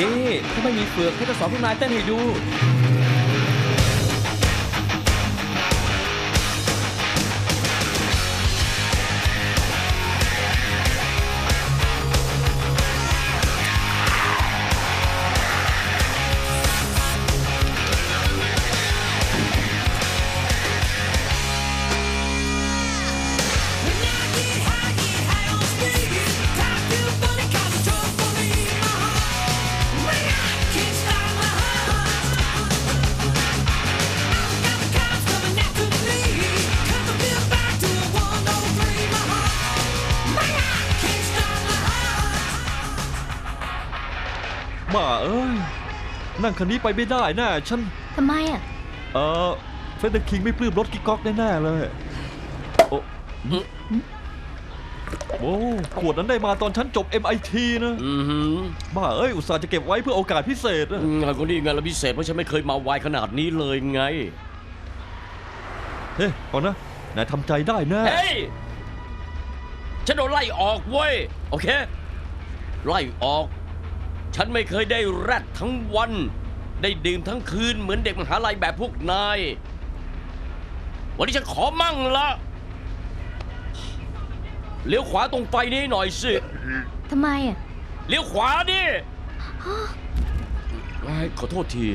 นี่ถ้าไม่มีเฟือกให้จะสอนพวกนายเต้นให้ดู บ้าเอ้ย นั่งคันนี้ไปไม่ได้แน่ฉัน ทำไมอะ เออเฟเดอร์คิงไม่ปลื้มรถกิ๊กก๊อกแน่ๆเลย โอ้โอ้ขวดนั้นได้มาตอนฉันจบ MIT นะอือหือบ้าเอ้ย อุตส่าห์จะเก็บไว้เพื่อโอกาสพิเศษนะงานคนนี้งานละพิเศษเพราะฉันไม่เคยมาไวขนาดนี้เลยไง เฮ้ยเอานะนายทำใจได้แน่ เฮ้ย ฉันโดนไล่ออกเว้ย โอเค ไล่ออก ฉันไม่เคยได้แรดทั้งวัน ได้ดื่มทั้งคืนเหมือนเด็กมหาลัยแบบพวกนาย วันนี้ฉันขอมั่งละเลี้ยวขวาตรงไฟนี้หน่อยสิทำไมอะ เลี้ยวขวาดิเอ้ยขอโทษที